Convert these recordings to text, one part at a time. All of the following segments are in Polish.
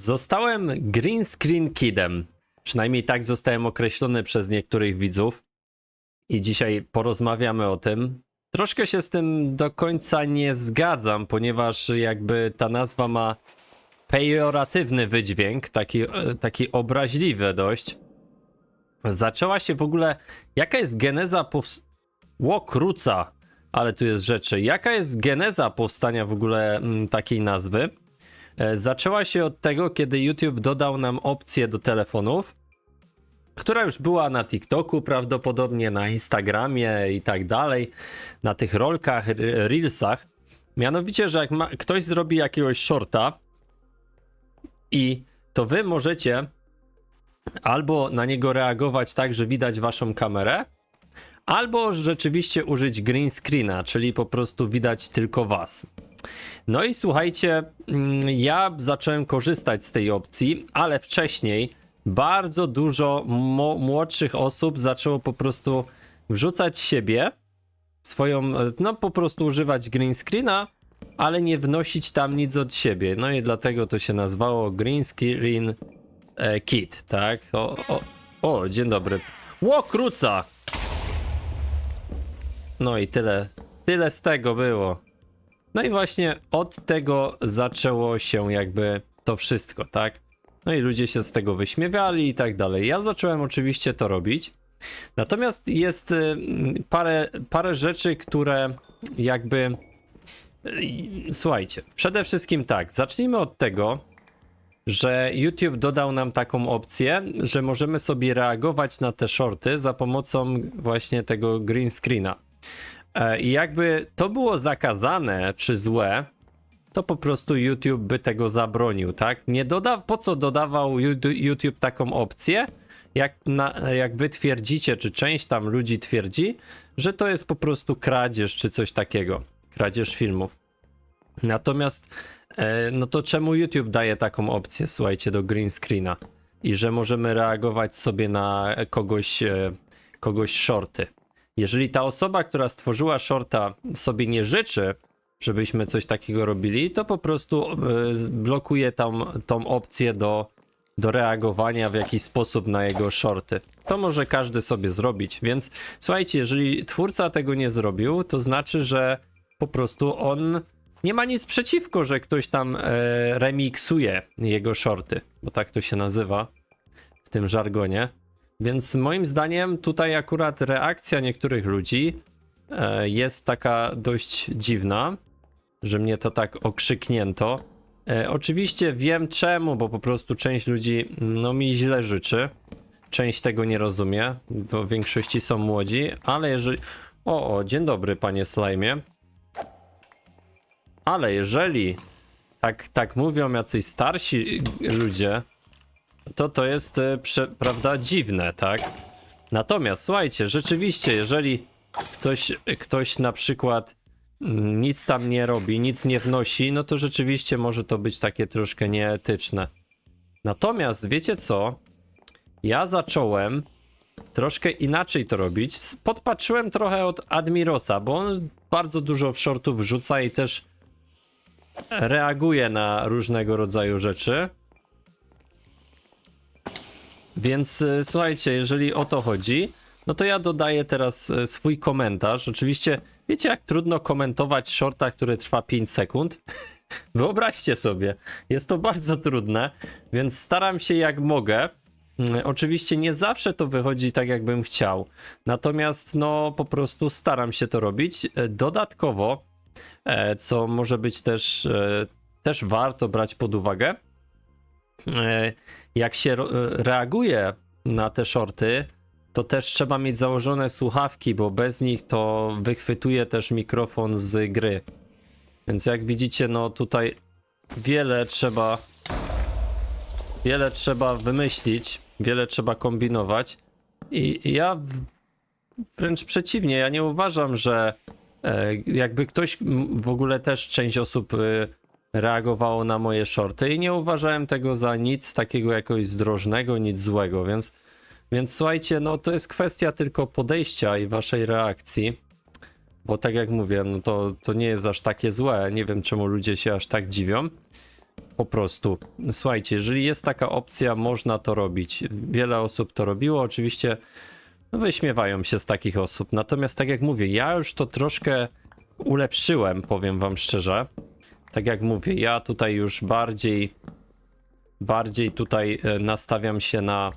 Zostałem green screen kidem. Przynajmniej tak zostałem określony przez niektórych widzów. I dzisiaj porozmawiamy o tym. Troszkę się z tym do końca nie zgadzam, ponieważ jakby ta nazwa ma pejoratywny wydźwięk, taki, e, taki obraźliwy dość. Zaczęła się w ogóle. Jaka jest geneza powst... Ło, kruca! Ale tu jest rzeczy. Jaka jest geneza powstania w ogóle mm, takiej nazwy? E, Zaczęła się od tego, kiedy YouTube dodał nam opcję do telefonów, która już była na TikToku, prawdopodobnie na Instagramie i tak dalej, na tych rolkach, reelsach. Mianowicie, że jak ma, ktoś zrobi jakiegoś shorta i to wy możecie albo na niego reagować tak, że widać waszą kamerę, albo rzeczywiście użyć green screena, czyli po prostu widać tylko was. No i słuchajcie, mm, ja zacząłem korzystać z tej opcji, ale wcześniej bardzo dużo młodszych osób zaczęło po prostu wrzucać siebie, swoją, e, no po prostu używać green screena, ale nie wnosić tam nic od siebie. No i dlatego to się nazwało green screen e, kit, tak? O, o, o, dzień dobry. Ło, kruca! No i tyle, tyle z tego było. No i właśnie od tego zaczęło się jakby to wszystko, tak? No i ludzie się z tego wyśmiewali i tak dalej. Ja zacząłem oczywiście to robić. Natomiast jest y, parę, parę rzeczy, które jakby. y, Słuchajcie, przede wszystkim tak, zacznijmy od tego, że YouTube dodał nam taką opcję, że możemy sobie reagować na te shorty za pomocą właśnie tego green screena. E, I jakby to było zakazane czy złe, to po prostu YouTube by tego zabronił, tak? Nie doda, po co dodawał YouTube taką opcję, jak, na, jak wy twierdzicie, czy część tam ludzi twierdzi, że to jest po prostu kradzież, czy coś takiego, kradzież filmów. Natomiast, e, no to czemu YouTube daje taką opcję, słuchajcie, do green screena? I że możemy reagować sobie na kogoś, e, kogoś shorty. Jeżeli ta osoba, która stworzyła shorta, sobie nie życzy, żebyśmy coś takiego robili, to po prostu y, blokuje tam tą opcję do, do reagowania w jakiś sposób na jego shorty. To może każdy sobie zrobić, więc słuchajcie, jeżeli twórca tego nie zrobił, to znaczy, że po prostu on nie ma nic przeciwko, że ktoś tam e, remiksuje jego shorty, bo tak to się nazywa w tym żargonie. Więc moim zdaniem tutaj akurat reakcja niektórych ludzi e, jest taka dość dziwna, że mnie to tak okrzyknięto. E, oczywiście wiem czemu, bo po prostu część ludzi no mi źle życzy. Część tego nie rozumie, bo w większości są młodzi, ale jeżeli... O, o, dzień dobry panie slajmie. Ale jeżeli tak, tak mówią jacyś starsi ludzie, to to jest, e, prawda, dziwne, tak? Natomiast słuchajcie, rzeczywiście, jeżeli ktoś, ktoś na przykład mm, nic tam nie robi, nic nie wnosi, no to rzeczywiście może to być takie troszkę nieetyczne. Natomiast wiecie co? Ja zacząłem troszkę inaczej to robić. Podpatrzyłem trochę od Admirosa, bo on bardzo dużo shortów wrzuca i też reaguje na różnego rodzaju rzeczy. Więc e, słuchajcie, jeżeli o to chodzi, no to ja dodaję teraz e, swój komentarz. Oczywiście, wiecie jak trudno komentować shorta, który trwa 5 sekund? Wyobraźcie sobie, jest to bardzo trudne, więc staram się jak mogę. Mm, Oczywiście nie zawsze to wychodzi tak, jakbym chciał. Natomiast, no, po prostu staram się to robić. E, Dodatkowo, co może być też, też warto brać pod uwagę, jak się reaguje na te shorty, to też trzeba mieć założone słuchawki, bo bez nich to wychwytuje też mikrofon z gry. Więc jak widzicie, no tutaj wiele trzeba wiele trzeba wymyślić, wiele trzeba kombinować. I ja wręcz przeciwnie, ja nie uważam, że e, jakby ktoś w ogóle też część osób e, reagowało na moje shorty i nie uważałem tego za nic takiego jakoś zdrożnego, nic złego, więc, więc słuchajcie, no to jest kwestia tylko podejścia i waszej reakcji, bo tak jak mówię, no to, to nie jest aż takie złe, nie wiem czemu ludzie się aż tak dziwią. po prostu. Słuchajcie, jeżeli jest taka opcja, można to robić. Wiele osób to robiło, oczywiście no, wyśmiewają się z takich osób. Natomiast tak jak mówię, ja już to troszkę ulepszyłem, powiem wam szczerze. Tak jak mówię, ja tutaj już bardziej bardziej tutaj e, nastawiam się na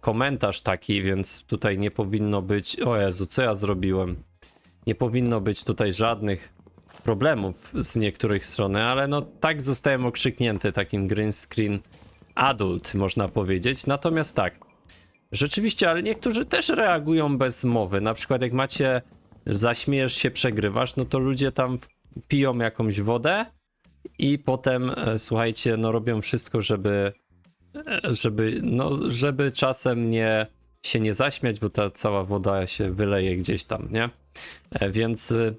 komentarz taki, więc tutaj nie powinno być. O Jezu, co ja zrobiłem? Nie powinno być tutaj żadnych problemów z niektórych stron, ale no tak zostałem okrzyknięty takim green screen adult, można powiedzieć. Natomiast tak, rzeczywiście, ale niektórzy też reagują bez mowy. Na przykład jak macie, zaśmiejesz się, przegrywasz, no to ludzie tam piją jakąś wodę i potem, e, słuchajcie, no robią wszystko, żeby e, żeby, no, żeby czasem nie się nie zaśmiać, bo ta cała woda się wyleje gdzieś tam, nie? E, Więc y,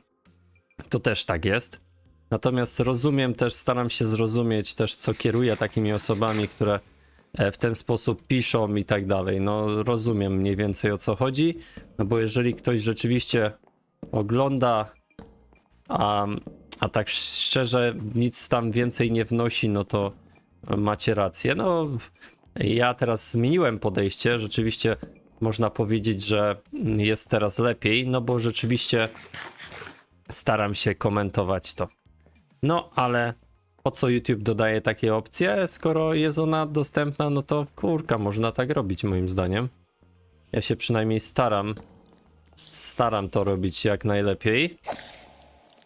to też tak jest. Natomiast rozumiem też, staram się zrozumieć też, co kieruje takimi osobami, które w ten sposób piszą i tak dalej. No rozumiem mniej więcej o co chodzi, no bo jeżeli ktoś rzeczywiście ogląda, a, a tak szczerze nic tam więcej nie wnosi, no to macie rację. No ja teraz zmieniłem podejście, rzeczywiście można powiedzieć, że jest teraz lepiej, no bo rzeczywiście staram się komentować to. No, ale po co YouTube dodaje takie opcje? Skoro jest ona dostępna, no to kurka, można tak robić moim zdaniem. Ja się przynajmniej staram, staram to robić jak najlepiej.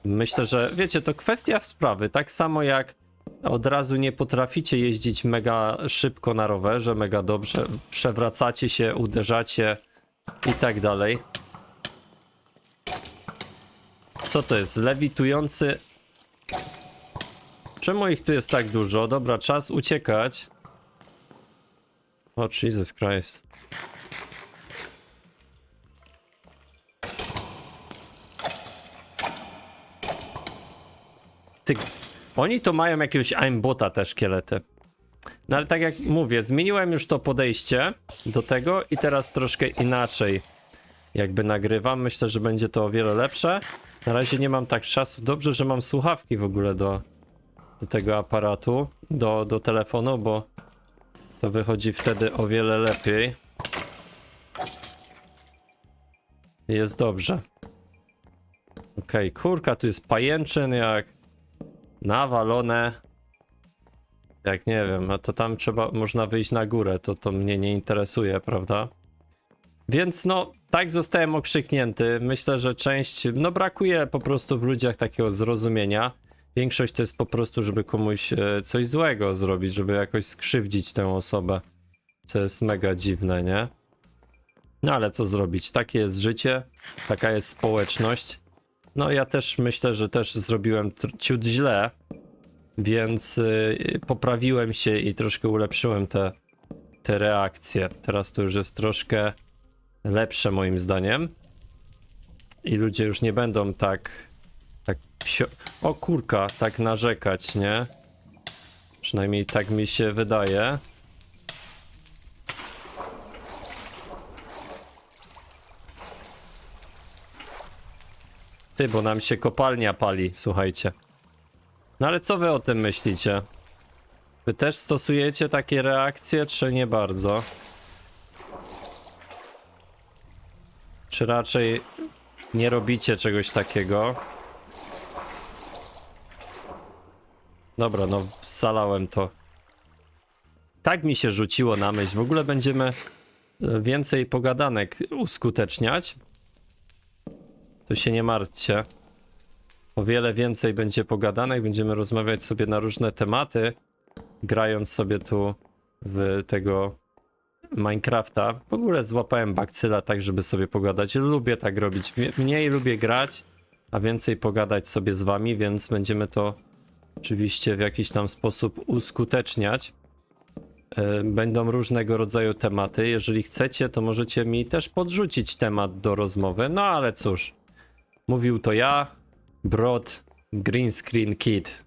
Myślę, że wiecie, to kwestia sprawy, tak samo jak od razu nie potraficie jeździć mega szybko na rowerze, mega dobrze, przewracacie się, uderzacie i tak dalej. Co to jest? Lewitujący. Czemu ich tu jest tak dużo? Dobra, czas uciekać. O, Jesus Christ. Ty, oni to mają jakiegoś aimbota te szkielety. No ale tak jak mówię, zmieniłem już to podejście do tego i teraz troszkę inaczej jakby nagrywam. Myślę, że będzie to o wiele lepsze. Na razie nie mam tak czasu. Dobrze, że mam słuchawki w ogóle do, do tego aparatu, do, do telefonu, bo to wychodzi wtedy o wiele lepiej. Jest dobrze. Okej, kurka, tu jest pajęczyn jak nawalone. Jak nie wiem, a to tam trzeba, można wyjść na górę, to to mnie nie interesuje, prawda? Więc no, tak zostałem okrzyknięty. Myślę, że część, no brakuje po prostu w ludziach takiego zrozumienia. Większość to jest po prostu, żeby komuś e, coś złego zrobić, żeby jakoś skrzywdzić tę osobę. Co jest mega dziwne, nie? No ale co zrobić? Takie jest życie, taka jest społeczność. No ja też myślę, że też zrobiłem ciut źle, więc y, poprawiłem się i troszkę ulepszyłem te, te reakcje. Teraz to już jest troszkę lepsze moim zdaniem. I ludzie już nie będą tak tak. O kurka, tak narzekać, nie? Przynajmniej tak mi się wydaje. Ty, bo nam się kopalnia pali, słuchajcie. No ale co wy o tym myślicie? Wy też stosujecie takie reakcje, czy nie bardzo? Czy raczej nie robicie czegoś takiego? Dobra, no zalałem to. Tak mi się rzuciło na myśl. W ogóle będziemy e, więcej pogadanek uskuteczniać. To się nie martwcie. O wiele więcej będzie pogadanek, będziemy rozmawiać sobie na różne tematy, grając sobie tu w tego Minecrafta. W ogóle złapałem bakcyla tak, żeby sobie pogadać. Lubię tak robić. Mnie- Mniej lubię grać, a więcej pogadać sobie z wami, więc będziemy to oczywiście w jakiś tam sposób uskuteczniać. E, Będą różnego rodzaju tematy. Jeżeli chcecie, to możecie mi też podrzucić temat do rozmowy. No ale cóż, mówił to ja, Brod Green Screen Kid.